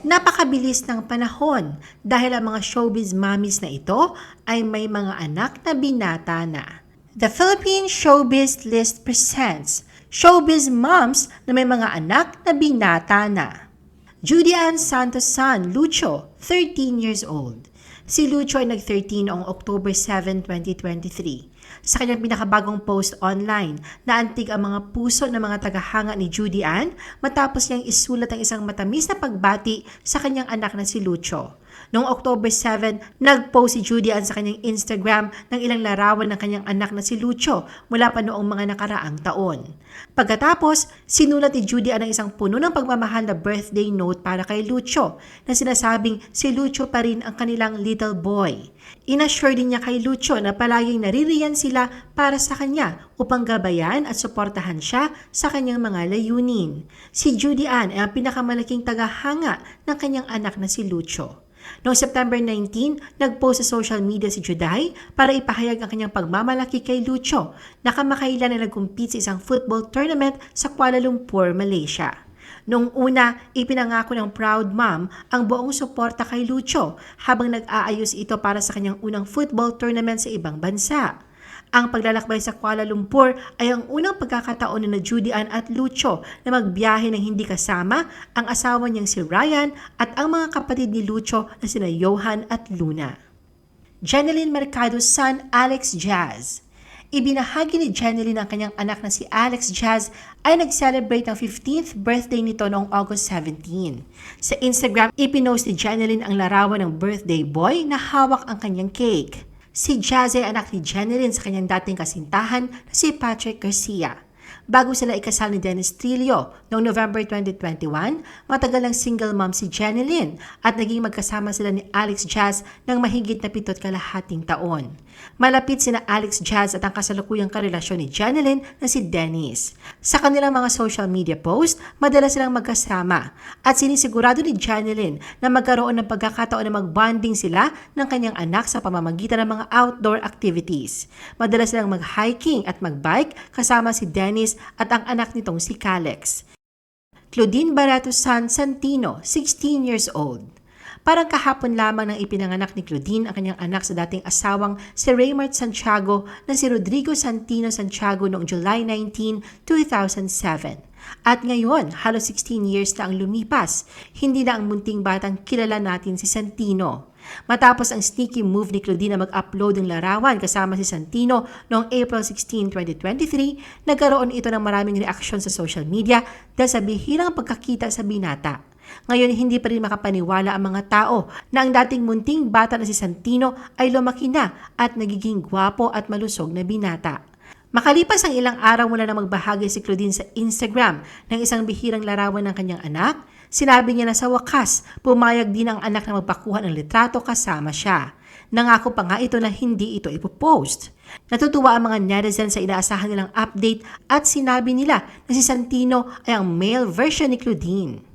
Napakabilis ng panahon dahil ang mga showbiz mommies na ito ay may mga anak na binata na. The Philippine Showbiz List presents Showbiz Moms na may mga anak na binata na. Judy Ann Santos son, Lucho, 13 years old. Si Lucho ay nag-13 noong October 7, 2023. Sa kanyang pinakabagong post online, naantig ang mga puso ng mga tagahanga ni Judy Ann matapos niyang isulat ang isang matamis na pagbati sa kanyang anak na si Lucho. Noong October 7, nag-post si Judy Ann sa kanyang Instagram ng ilang larawan ng kanyang anak na si Lucho mula pa noong mga nakaraang taon. Pagkatapos, sinulat ni Judy Ann ang isang puno ng pagmamahal na birthday note para kay Lucho na sinasabing si Lucho pa rin ang kanilang little boy. Inassure din niya kay Lucho na palaging naririyan sila para sa kanya upang gabayan at suportahan siya sa kanyang mga layunin. Si Judy Ann ay ang pinakamalaking tagahanga ng kanyang anak na si Lucho. Noong September 19, nag-post sa social media si Juday para ipahayag ang kanyang pagmamalaki kay Lucho na kamakailan na nag-compete sa isang football tournament sa Kuala Lumpur, Malaysia. Noong una, ipinangako ng proud mom ang buong suporta kay Lucho habang nag-aayos ito para sa kanyang unang football tournament sa ibang bansa. Ang paglalakbay sa Kuala Lumpur ay ang unang pagkakataon na Judy Ann at Lucho na magbiyahe ng hindi kasama ang asawa niyang si Ryan at ang mga kapatid ni Lucho na sina Johan at Luna. Jeneline Mercado's son Alex Jazz Ibinahagi ni Jeneline ang kanyang anak na si Alex Jazz ay nag-celebrate ng 15th birthday nito noong August 17. Sa Instagram, ipinost ni Jeneline ang larawan ng birthday boy na hawak ang kanyang cake. Si Jazz ay anak ni Jeneline sa kanyang dating kasintahan na si Patrick Garcia. Bago sila ikasal ni Dennis Trillo noong November 2021, matagal ng single mom si Jeneline at naging magkasama sila ni Alex Jazz ng mahigit na pitot kalahating taon. Malapit sina Alex Jazz at ang kasalukuyang karelasyon ni Jeneline na si Dennis. Sa kanilang mga social media post, madalas silang magkasama at sinisigurado ni Jeneline na magkaroon ng pagkakataon na magbonding sila ng kanyang anak sa pamamagitan ng mga outdoor activities. Madalas silang mag-hiking at mag-bike kasama si Dennis at ang anak nitong si Calex. Claudine Barato San Santino, 16 years old. Parang kahapon lamang nang ipinanganak ni Claudine ang kanyang anak sa dating asawang si Raymart Santiago na si Rodrigo Santino Santiago noong July 19, 2007. At ngayon, halos 16 years na ang lumipas, hindi na ang munting batang kilala natin si Santino. Matapos ang sneaky move ni Claudine na mag-upload ng larawan kasama si Santino noong April 16, 2023, nagkaroon ito ng maraming reaksyon sa social media dahil sa bihirang pagkakita sa binata. Ngayon, hindi pa rin makapaniwala ang mga tao na ang dating munting bata na si Santino ay lumaki na at nagiging gwapo at malusog na binata. Makalipas ang ilang araw mula na magbahagi si Claudine sa Instagram ng isang bihirang larawan ng kanyang anak, sinabi niya na sa wakas, pumayag din ang anak na magpakuha ng litrato kasama siya. Nangako pa nga ito na hindi ito ipopost. Natutuwa ang mga netizens sa inaasahan nilang update at sinabi nila na si Santino ay ang male version ni Claudine.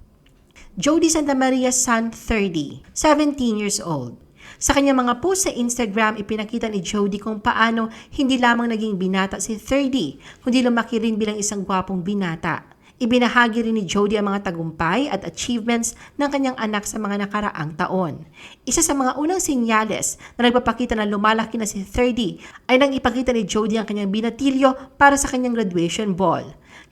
Jody Santa Maria San 30, 17 years old. Sa kanyang mga post sa Instagram, ipinakita ni Jody kung paano hindi lamang naging binata si 30, kundi lumaki rin bilang isang gwapong binata. Ibinahagi rin ni Jody ang mga tagumpay at achievements ng kanyang anak sa mga nakaraang taon. Isa sa mga unang sinyales na nagpapakita na lumalaki na si 30 ay nang ipakita ni Jody ang kanyang binatilyo para sa kanyang graduation ball.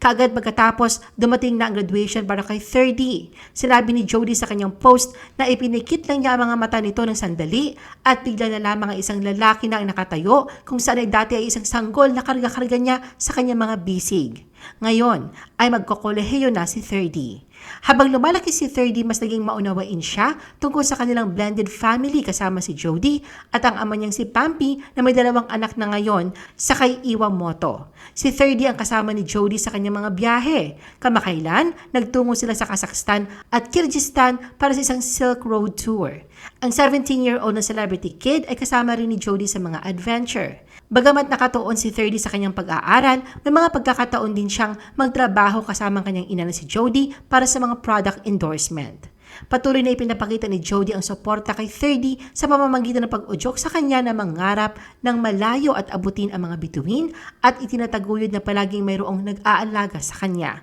Kaagad pagkatapos, dumating na ang graduation para kay 30. Sinabi ni Jody sa kanyang post na ipinikit lang niya ang mga mata nito ng sandali at bigla na lamang ang isang lalaki na ang nakatayo kung saan ay dati ay isang sanggol na karga-karga niya sa kanyang mga bisig. Ngayon ay magkokolehiyo na si 30. Habang lumalaki si 30, mas naging maunawain siya tungkol sa kanilang blended family kasama si Jody at ang ama niyang si Pampi na may dalawang anak na ngayon sa kay Iwamoto. Si 30 ang kasama ni Jody sa kanyang mga biyahe. Kamakailan, nagtungo sila sa Kazakhstan at Kyrgyzstan para sa isang Silk Road Tour. Ang 17-year-old na celebrity kid ay kasama rin ni Jody sa mga adventure. Bagamat nakatuon si 30 sa kanyang pag-aaral, may mga pagkakataon din siyang magtrabaho kasama ang kanyang ina na si Jody para sa mga product endorsement. Patuloy na ipinapakita ni Jody ang suporta kay 30 sa pamamagitan ng pag-udyok sa kanya na mangarap ng malayo at abutin ang mga bituin at itinataguyod na palaging mayroong nag-aalaga sa kanya.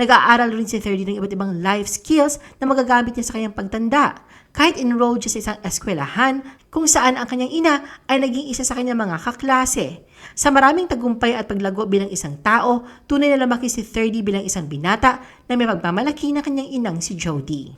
Nag-aaral rin si 30 ng iba't ibang life skills na magagamit niya sa kanyang pagtanda. Kahit enrolled siya sa isang eskwelahan kung saan ang kanyang ina ay naging isa sa kanyang mga kaklase. Sa maraming tagumpay at paglago bilang isang tao, tunay na lumaki si 30 bilang isang binata na may pagmamalaki na kanyang inang si Jody.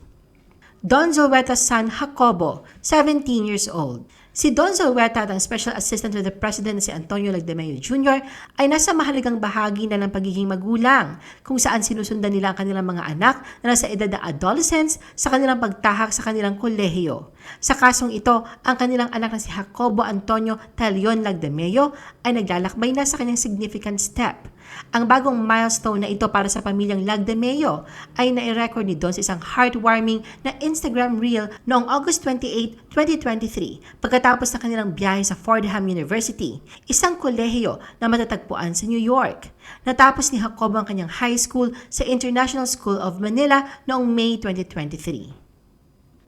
Don Zulueta's son Jacobo, 17 years old. Si Don Zulueta at Special Assistant to the President si Antonio Lagdameo Jr. ay nasa mahalagang bahagi na ng pagiging magulang kung saan sinusundan nila ang kanilang mga anak na nasa edad na adolescents sa kanilang pagtahak sa kanilang kolehiyo. Sa kasong ito, ang kanilang anak na si Jacobo Antonio Talion Lagdameo ay naglalakbay na sa kanyang significant step. Ang bagong milestone na ito para sa pamilyang Lagdameo ay nai-record ni Don sa isang heartwarming na Instagram reel noong August 28, 2023 pagkatapos ng kanilang biyahe sa Fordham University, isang kolehiyo na matatagpuan sa New York. Natapos ni Jacobo ang kanyang high school sa International School of Manila noong May 2023.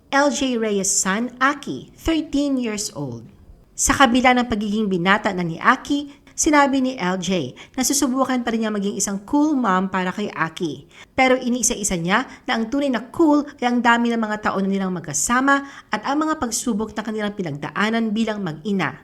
LJ Reyes' son, Aki, 13 years old. Sa kabila ng pagiging binata na ni Aki, sinabi ni LJ na susubukan pa rin niya maging isang cool mom para kay Aki. Pero iniisa-isa niya na ang tunay na cool ay ang dami ng mga taon na nilang magkasama at ang mga pagsubok na kanilang pinagdaanan bilang mag-ina.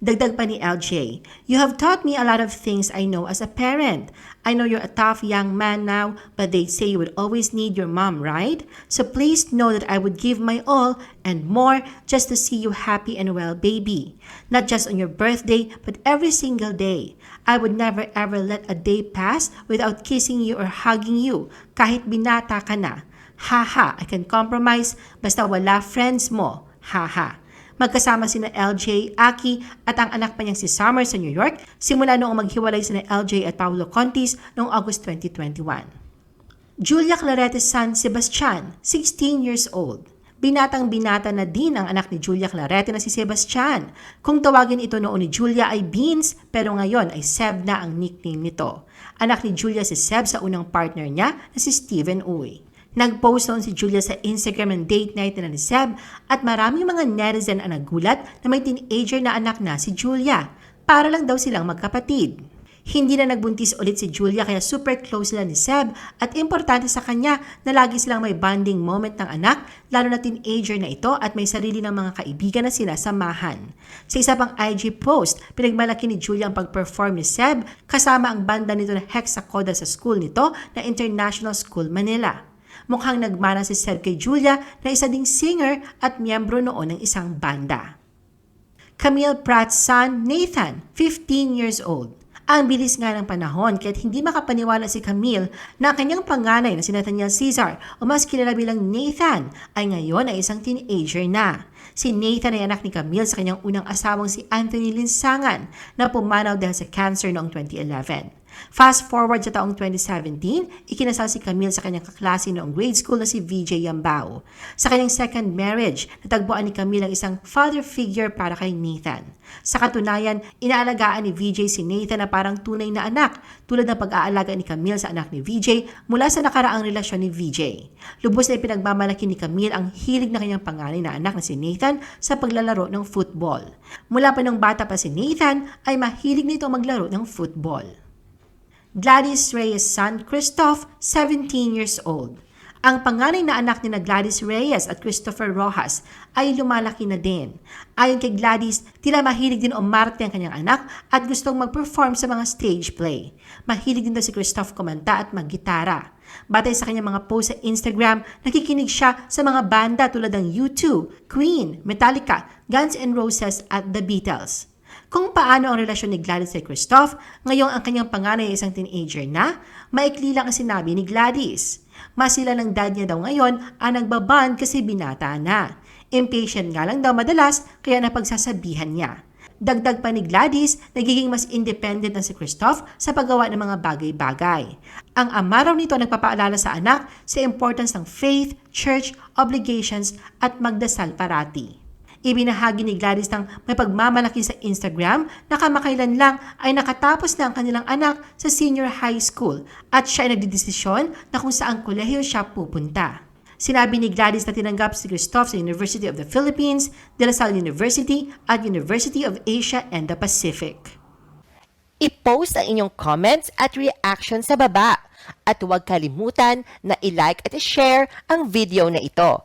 Dagdag pa ni LJ, You have taught me a lot of things I know as a parent. I know you're a tough young man now, but they say you would always need your mom, right? So please know that I would give my all and more just to see you happy and well, baby. Not just on your birthday, but every single day. I would never ever let a day pass without kissing you or hugging you, kahit binata ka na. Haha, I can compromise, basta wala friends mo. Haha. Magkasama sina LJ, Aki at ang anak pa niyang si Summer sa New York simula noong maghiwalay sina LJ at Paulo Contis noong August 2021. Julia Clarete's son Sebastian, 16 years old. Binatang binata na din ang anak ni Julia Clarete na si Sebastian. Kung tawagin ito noon ni Julia ay Beans, pero ngayon ay Seb na ang nickname nito. Anak ni Julia si Seb sa unang partner niya na si Steven Uy. Nag-post noon si Julia sa Instagram ng date night na ni Seb at maraming mga netizen ang nagulat na may teenager na anak na si Julia. Para lang daw silang magkapatid. Hindi na nagbuntis ulit si Julia kaya super close sila ni Seb at importante sa kanya na lagi silang may bonding moment ng anak lalo na teenager na ito at may sarili ng mga kaibigan na sinasamahan. Sa isa pang IG post, pinagmalaki ni Julia ang pag-perform ni Seb kasama ang banda nito na Hexacoda sa school nito na International School Manila. Mukhang nagmana si Seb kay Julia na isa ding singer at miyembro noon ng isang banda. Camille Pratt's son, Nathan, 15 years old. Ang bilis nga ng panahon kaya't hindi makapaniwala si Camille na ang kanyang panganay na si Nathaniel Caesar o mas kilala bilang Nathan ay ngayon ay isang teenager na. Si Nathan ay anak ni Camille sa kanyang unang asawang si Anthony Linsangan na pumanaw dahil sa cancer noong 2011. Fast forward sa taong 2017, ikinasal si Camille sa kanyang kaklase noong grade school na si VJ Yambao. Sa kanyang second marriage, natagpuan ni Camille ang isang father figure para kay Nathan. Sa katunayan, inaalagaan ni VJ si Nathan na parang tunay na anak, tulad ng pag-aalaga ni Camille sa anak ni VJ mula sa nakaraang relasyon ni VJ. Lubos na ipinagmamalaki ni Camille ang hilig na kanyang panganay na anak na si Nathan sa paglalaro ng football. Mula pa nung bata pa si Nathan, ay mahilig nito maglaro ng football. Gladys Reyes' son, Christoph, 17 years old. Ang panganay na anak ni na Gladys Reyes at Christopher Rojas ay lumalaki na din. Ayon kay Gladys, tila mahilig din umarte ang kanyang anak at gustong mag-perform sa mga stage play. Mahilig din daw si Christoph kumanta at maggitara. Batay sa kanyang mga post sa Instagram, nakikinig siya sa mga banda tulad ng U2, Queen, Metallica, Guns N' Roses at The Beatles kung paano ang relasyon ni Gladys kay Christoph, ngayong ang kanyang panganay ay isang teenager na, maikli lang ang sinabi ni Gladys. Mas sila ng dad niya daw ngayon ang nagbaband kasi binata na. Impatient nga lang daw madalas kaya napagsasabihan niya. Dagdag pa ni Gladys, nagiging mas independent na si Christoph sa paggawa ng mga bagay-bagay. Ang ama raw nito nagpapaalala sa anak sa importance ng faith, church, obligations at magdasal parati. Ibinahagi ni Gladys ng may pagmamalaki sa Instagram na kamakailan lang ay nakatapos na ang kanilang anak sa senior high school at siya ay nagdidesisyon na kung saan kolehiyo siya pupunta. Sinabi ni Gladys na tinanggap si Christoph sa University of the Philippines, De La Salle University at University of Asia and the Pacific. I-post ang inyong comments at reaction sa baba. At huwag kalimutan na i-like at i-share ang video na ito.